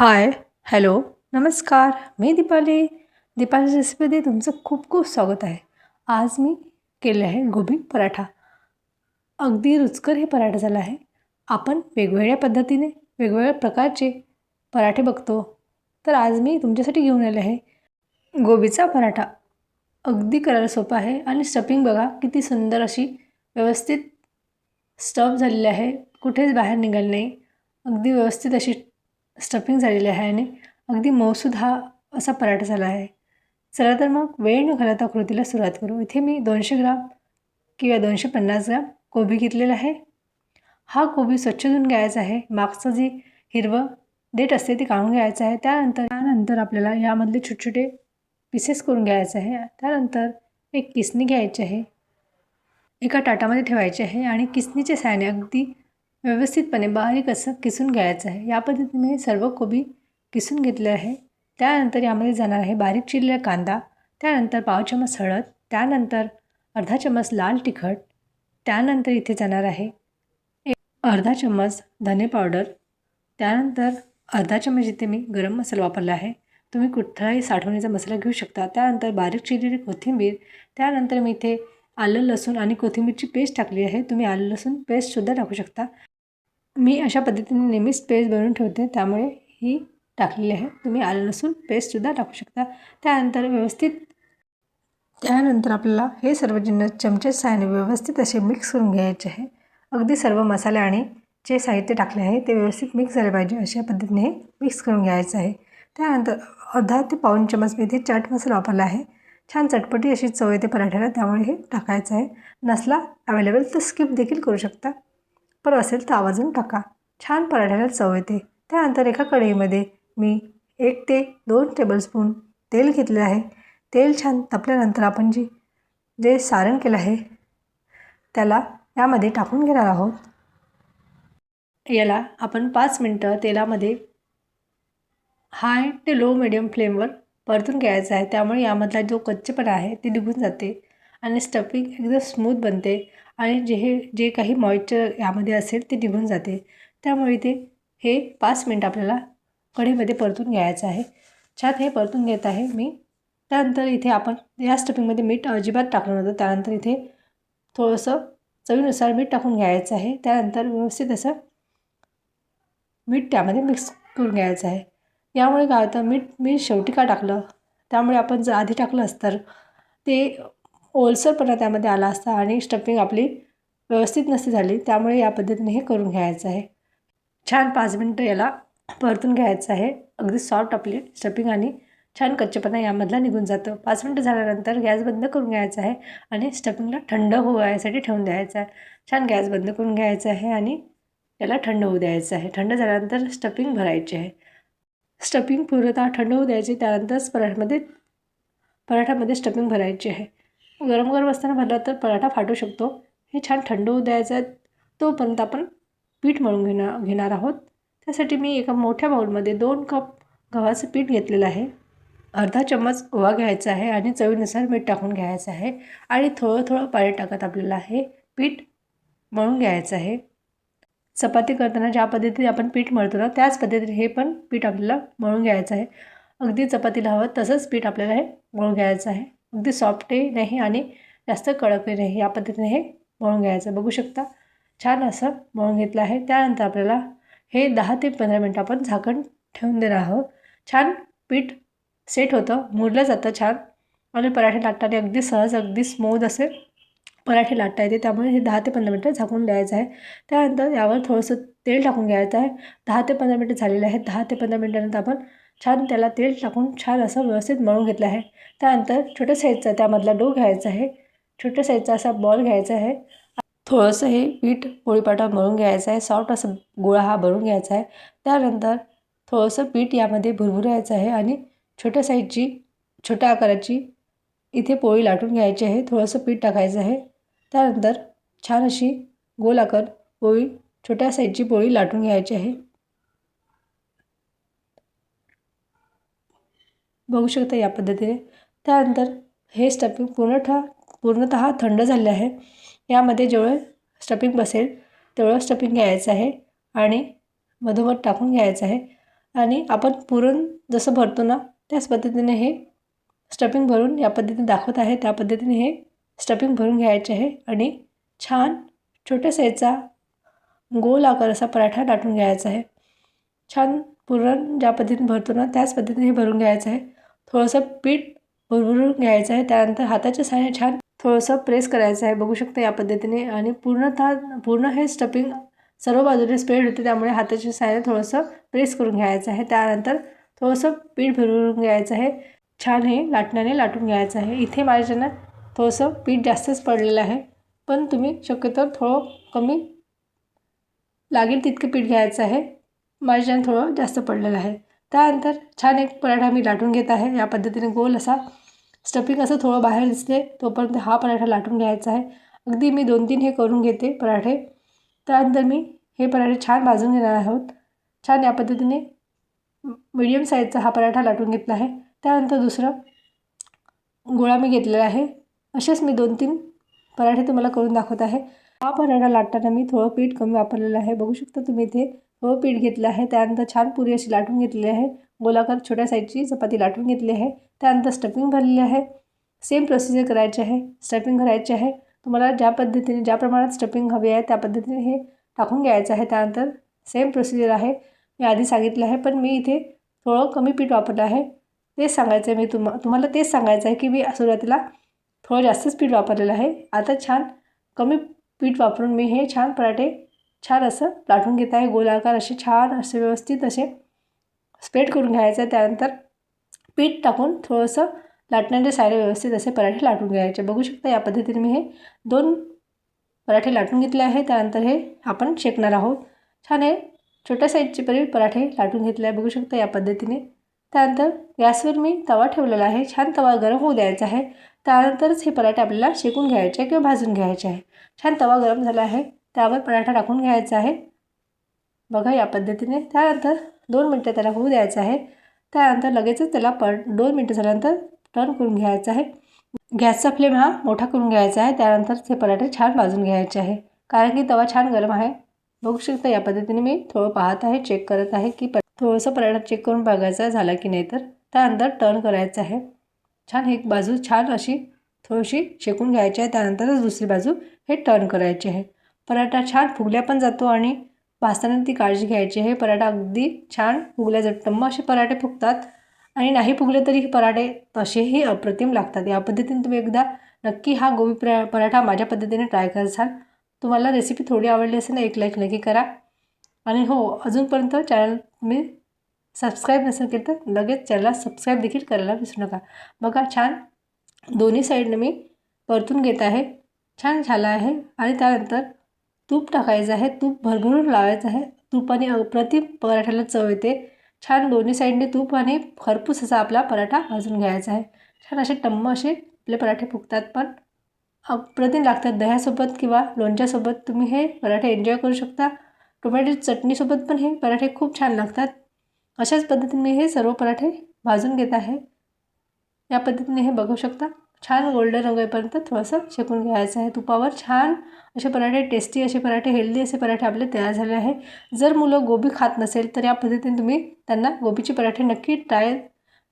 Hi hello नमस्कार मी दीपाली. दीपाली रेसिपीमध्ये तुमचं खूप खूप स्वागत आहे. आज मी केले आहे गोबी पराठा. अगदी रुचकर हे पराठा झाला आहे. आपण वेगवेगळ्या पद्धतीने वेगवेगळ्या प्रकारचे पराठे बघतो. तर आज मी तुमच्यासाठी घेऊन आले आहे गोबीचा पराठा. अगदी करायला सोपा आहे आणि स्टफिंग बघा किती सुंदर अशी व्यवस्थित स्टफ झालेली आहे. कुठेच बाहेर निघाली नाही. अगदी व्यवस्थित अशी स्टफिंग झालेली आहे आणि अगदी मौसूद हा असा पराठा झाला आहे. चला तर मग वेळ न घालता कृतीला सुरुवात करू. इथे मी दोनशे ग्राम किंवा दोनशे पन्नास ग्राम कोबी घेतलेला आहे. हा कोबी स्वच्छ धुवून घ्यायचा आहे. मागचं जी हिरवं डेट असते ती काढून घ्यायचं आहे. त्यानंतर त्यानंतर आपल्याला यामधले छोटे छोटे पीसेस करून घ्यायचं आहे. त्यानंतर एक किसणी घ्यायची आहे. एका ताटामध्ये ठेवायची आहे आणि किसणीच्या साहाय्याने अगदी व्यवस्थितपणे बारीक असं किसून घ्यायचं आहे. या पद्धतीने सर्व कोबी किसून घेतले आहे. त्यानंतर यामध्ये जाणार आहे बारीक चिरलेला कांदा त्यानंतर पाव चमच हळद त्यानंतर अर्धा चम्मच लाल तिखट त्यानंतर इथे जाणार आहे एक अर्धा चम्मच धने पावडर त्यानंतर अर्धा चम्मच इथे मी गरम मसाला वापरला आहे. तुम्ही कुठलाही साठवणीचा मसाला घेऊ शकता. त्यानंतर बारीक चिरलेली कोथिंबीर त्यानंतर मी इथे आलं लसूण आणि कोथिंबीरची पेस्ट टाकली आहे. तुम्ही आलं लसूण पेस्टसुद्धा टाकू शकता. मी अशा पद्धतीने नेहमीच पेस्ट बनवून ठेवते. त्यामुळे ही टाकलेली आहे. तुम्ही आलं नसून पेस्टसुद्धा टाकू शकता. त्यानंतर व्यवस्थित त्यानंतर आपल्याला हे सर्व जिन्नस चमचे साहाय्याने व्यवस्थित असे मिक्स करून घ्यायचे आहे. अगदी सर्व मसाले आणि जे साहित्य टाकले आहे ते व्यवस्थित मिक्स झाले पाहिजे अशा पद्धतीने हे मिक्स करून घ्यायचं आहे. त्यानंतर अर्धा ते पाऊन चमच मी इथे चाट मसाला वापरला आहे. छान चटपटी अशी चव येते पराठ्याला त्यामुळे हे टाकायचं आहे. नसला अवेलेबल तर स्किप देखील करू शकता. पर असेल तर आवाजून टाका. छान पराठ्याला चव येते. त्यानंतर एका कढईमध्ये मी एक ते दोन टेबलस्पून तेल घेतले आहे. तेल छान तपल्यानंतर आपण जी जे सारण केलं आहे त्याला यामध्ये टाकून घेणार आहोत. याला आपण पाच मिनटं तेलामध्ये हाय ते लो मिडियम फ्लेमवर परतून घ्यायचं आहे. त्यामुळे यामधला जो कच्चेपणा आहे ते निघून जाते. आणि स्टफिंग एकदम स्मूथ बनते आणि जे हे जे काही मॉइश्चर यामध्ये असेल ते निघून जाते. त्यामुळे ते हे पाच मिनटं आपल्याला कढीमध्ये परतून घ्यायचं आहे. छान हे परतून घेत आहे मी. त्यानंतर इथे आपण या स्टफिंगमध्ये मीठ अजिबात टाकलं नव्हतं. त्यानंतर इथे थोडंसं चवीनुसार मीठ टाकून घ्यायचं आहे. त्यानंतर व्यवस्थित असं मीठ त्यामध्ये मिक्स करून घ्यायचं आहे. यामुळे काय होतं मीठ मी शेवटी का टाकलं? त्यामुळे आपण जर आधी टाकलं असतं तर ते ओलसरपणा त्यामध्ये आला असता आणि स्टफिंग आपली व्यवस्थित नसती झाली त्यामुळे या पद्धतीने हे करून घ्यायचं आहे. छान पाच मिनटं याला परतून घ्यायचं आहे. अगदी सॉफ्ट आपली स्टफिंग आणि छान कच्चेपणा यामधला निघून जातो. पाच मिनटं झाल्यानंतर गॅस बंद करून घ्यायचा आहे आणि स्टफिंगला थंड होण्यासाठी ठेवून द्यायचं आहे. छान गॅस बंद करून घ्यायचा आहे आणि याला थंड होऊ द्यायचं आहे. थंड झाल्यानंतर स्टफिंग भरायची आहे. स्टफिंग पूर्णतः थंड होऊ द्यायची त्यानंतरच पराठ्यामध्ये पराठ्यामध्ये स्टफिंग भरायची आहे. गरम गरम असताना भरला तर पराठा फाटू शकतो. हे छान थंड होऊ द्यायचं. आहे तोपर्यंत आपण पीठ मळून घेणार घेणार आहोत. त्यासाठी मी एका मोठ्या बाऊलमध्ये दोन कप गव्हाचं पीठ घेतलेलं आहे. अर्धा चम्मच ओवा घ्यायचा आहे आणि चवीनुसार मीठ टाकून घ्यायचं आहे. आणि थोडं थोडं पाणी टाकत आपल्याला हे पीठ मळून घ्यायचं आहे. चपाती करताना ज्या पद्धतीने आपण पीठ मळतो ना त्याच पद्धतीने हे पण पीठ आपल्याला मळून घ्यायचं आहे. अगदी चपातीला हवं तसंच पीठ आपल्याला हे मळून घ्यायचं आहे. अगदी सॉफ्टही नाही आणि जास्त कडकही नाही. या पद्धतीने हे मळून घ्यायचं. बघू शकता छान असं मळून घेतलं आहे. त्यानंतर आपल्याला हे दहा ते पंधरा मिनटं आपण झाकण ठेवून देणार आहोत. छान पीठ सेट होतं. मुरलं जातं छान. आणि पराठे लाटताना अगदी सहज अगदी स्मूथ असे पराठे लाटता येते. त्यामुळे हे दहा ते पंधरा मिनटं झाकून द्यायचं आहे. त्यानंतर यावर थोडंसं तेल टाकून घ्यायचं आहे. दहा ते पंधरा मिनटं झालेले आहेत. दहा ते पंधरा मिनटानंतर आपण छान त्याला तेल टाकून छान असं व्यवस्थित मळून घेतलं आहे. त्यानंतर छोट्या साईजचा त्यामधला डो घ्यायचा आहे. छोट्या साईजचा असा बॉल घ्यायचा आहे. थोडंसं हे पीठ पोळीपाटा मळून घ्यायचं आहे. सॉफ्ट असं गोळा हा भरून घ्यायचा आहे. त्यानंतर थोडंसं पीठ यामध्ये भुरभुरायचं आहे आणि छोट्या साईजची छोट्या आकाराची इथे पोळी लाटून घ्यायची आहे. थोडंसं पीठ टाकायचं आहे. त्यानंतर छान अशी गोल आकार पोळी छोट्या साईजची पोळी लाटून घ्यायची आहे. बघू शकता या पद्धतीने. त्यानंतर हे स्टफिंग पूर्णतः पूर्णतः थंड झाले आहे. यामध्ये जेवढं स्टफिंग बसेल तेवढं स्टफिंग घ्यायचं आहे आणि मधोमध टाकून घ्यायचं आहे. आणि आपण पुरण जसं भरतो ना त्याच पद्धतीने हे स्टफिंग भरून या पद्धतीने दाखवत आहे. त्या पद्धतीने हे स्टफिंग भरून घ्यायचे आहे आणि छान छोट्या साईजचा गोल आकार असा पराठा लाटून घ्यायचा आहे. छान पुरण ज्या पद्धतीने भरतो ना त्याच पद्धतीने हे भरून घ्यायचं आहे. थोडंसं पीठ भरभरून घ्यायचं आहे. त्यानंतर हाताच्या साह्याने छान थोडंसं प्रेस करायचं आहे. बघू शकता या पद्धतीने. आणि पूर्णतः पूर्ण हे स्टफिंग सर्व बाजूने स्प्रेड होते. त्यामुळे हाताच्या साह्याने थोडंसं प्रेस करून घ्यायचं आहे. त्यानंतर थोडंसं पीठ भरभरून घ्यायचं आहे. छान हे लाटण्याने लाटून घ्यायचं आहे. इथे माझ्यानं थोडंसं पीठ जास्तच पडलेलं आहे. पण तुम्ही शक्यतो थोडं कमी लागेल तितकं पीठ घ्यायचं आहे. माझ्यानं थोडं जास्त पडलेलं आहे. त्यानंतर छान एक पराठा मी लाटून घेत आहे. या पद्धतीने गोल असा स्टफिंग असं थोडं बाहेर दिसते तोपर्यंत हा पराठा लाटून घ्यायचा आहे. अगदी मी दोन तीन हे करून घेते पराठे. त्यानंतर मी हे पराठे छान भाजून घेणार आहोत. छान या पद्धतीने मीडियम साईजचा हा पराठा लाटून घेतला आहे. त्यानंतर दुसरं गोळा मी घेतलेला आहे. असेच मी दोन तीन पराठे तुम्हाला करून दाखवत आहे. हा पराठा लाटताना मी थोडं पीठ कमी वापरलेलं आहे. बघू शकता तुम्ही इथे थोडं पीठ घेतलं आहे. त्यानंतर छान पुरी अशी लाटून घेतलेली आहे. गोलाकार छोट्या साईजची चपाती लाटून घेतली आहे. त्यानंतर स्टफिंग भरलेली आहे. सेम प्रोसिजर करायची आहे. स्टफिंग भरायची आहे. तुम्हाला ज्या पद्धतीने ज्या प्रमाणात स्टफिंग हवी आहे त्या पद्धतीने हे टाकून घ्यायचं आहे. त्यानंतर सेम प्रोसिजर आहे. मी आधी सांगितलं आहे पण मी इथे थोडं कमी पीठ वापरलं आहे. तेच सांगायचं आहे मी तुम तुम्हाला तेच सांगायचं आहे की मी सुरुवातीला थोडं जास्तच पीठ वापरलेलं आहे. आता छान कमी पीठ वापरून मी हे छान पराठे छान असं लाटून घेत आहे. गोलाकार असे छान असे व्यवस्थित असे स्प्रेड करून घ्यायचं. आहे त्यानंतर पीठ टाकून थोडंसं लाटण्याचे सारे व्यवस्थित असे पराठे लाटून घ्यायचे. बघू शकता या पद्धतीने मी हे दोन पराठे लाटून घेतले आहे. त्यानंतर हे आपण शेकणार आहोत. छान हे छोट्या साईजचे परी पराठे लाटून घेतले आहे. बघू शकता या पद्धतीने. त्यानंतर गॅसवर मी तवा ठेवलेला आहे. छान तवा गरम होऊ द्यायचा आहे. त्यानंतरच हे पराठे आपल्याला शेकून घ्यायचे आहे किंवा भाजून घ्यायचे आहे. छान तवा गरम झाला आहे. त्यावर पराठा टाकून घ्यायचा आहे. बघा या पद्धतीने. त्यानंतर दोन मिनटं त्याला होऊ द्यायचं आहे. त्यानंतर लगेचच त्याला प दोन मिनटं झाल्यानंतर टर्न करून घ्यायचं आहे. गॅसचा फ्लेम हा मोठा करून घ्यायचा आहे. त्यानंतर हे पराठे छान भाजून घ्यायचे आहे. कारण की तवा छान गरम आहे. बघू शकता या पद्धतीने मी थोडं पाहत आहे चेक करत आहे की प थोडंसं पराठा चेक करून बघायचा झाला की नाही तर. त्यानंतर टर्न करायचं आहे. छान एक बाजू छान अशी थोडीशी शेकून घ्यायची आहे. त्यानंतरच दुसरी बाजू हे टर्न करायचे आहे. पराठा छान फुगल्या पण जातो आणि भाजताना ती काळजी घ्यायची आहे. पराठा अगदी छान फुगल्या जातो. मग असे पराठे फुगतात आणि नाही फुगले तरी पराठे तसेही अप्रतिम लागतात. या पद्धतीने तुम्ही एकदा नक्की हा गोबी प्र पराठा माझ्या पद्धतीने ट्राय कराल तुम्हाला रेसिपी थोडी आवडली असेल ना एक लाईक नक्की करा. आणि हो अजूनपर्यंत चॅनल मी सबस्क्राईब नसेल केलं तर लगेच चॅनलला सबस्क्राईब देखील करायला विसरू नका. बघा छान दोन्ही साईडने मी परतून घेत आहे. छान झालं आहे. आणि त्यानंतर तूप टाकायचं आहे. तूप भरभरून लावायचं आहे. तुपाने अप्रतिम पराठ्याला चव येते. छान दोन्ही साईडने तूप आणि खरपूस असा आपला पराठा भाजून घ्यायचा आहे. छान असे टम्म असे आपले पराठे फुगतात. पण अप्रतिम लागतात. दह्यासोबत किंवा लोणच्यासोबत तुम्ही हे पराठे एन्जॉय करू शकता. टोमॅटो चटणीसोबत पण हे पराठे खूप छान लागतात. अशाच पद्धतीने मी हे सर्व पराठे भाजून घेत आहे. या पद्धतीने हे बघू शकता. छान गोल्डन रंगापर्यंत थोडंसं शेकून घ्यायचं आहे तुपावर. छान असे पराठे टेस्टी असे पराठे हेल्दी असे पराठे आपले तयार झाले आहे. जर मुलं गोबी खात नसेल तर या पद्धतीने तुम्ही त्यांना गोबीचे पराठे नक्की ट्राय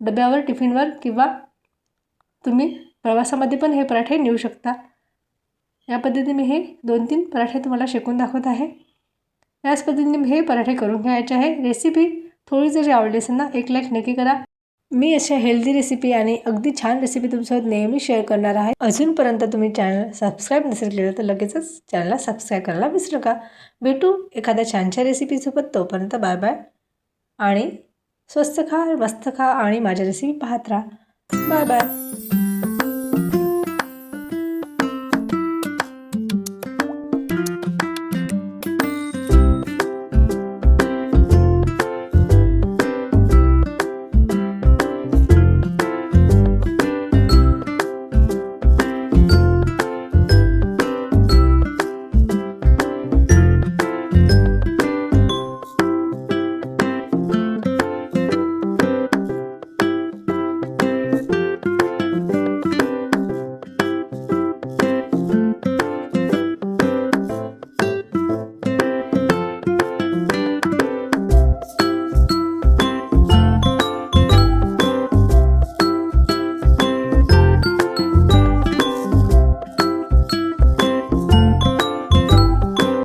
डब्यावर टिफिनवर किंवा तुम्ही प्रवासामध्ये पण हे पराठे नेऊ शकता. या पद्धतीने मी हे दोन तीन पराठे तुम्हाला शेकून दाखवत आहे. याच पद्धतीने हे पराठे करून घ्यायचे आहे. रेसिपी थोडी जरी आवडली असेल ना एक लाईक नक्की करा. मी अशा हेल्दी रेसिपी आणि अगदी छान रेसिपी तुमच्यासोबत नेहमी शेअर करणार आहे. अजूनपर्यंत तुम्ही चॅनल सबस्क्राईब नसेल केलं तर लगेचच चॅनलला सबस्क्राईब करायला विसरू नका. भेटू एखाद्या छानशा रेसिपीसोबत तोपर्यंत बाय बाय आणि स्वस्त खा मस्त खा आणि माझ्या रेसिपी पाहत राहा. Bye bye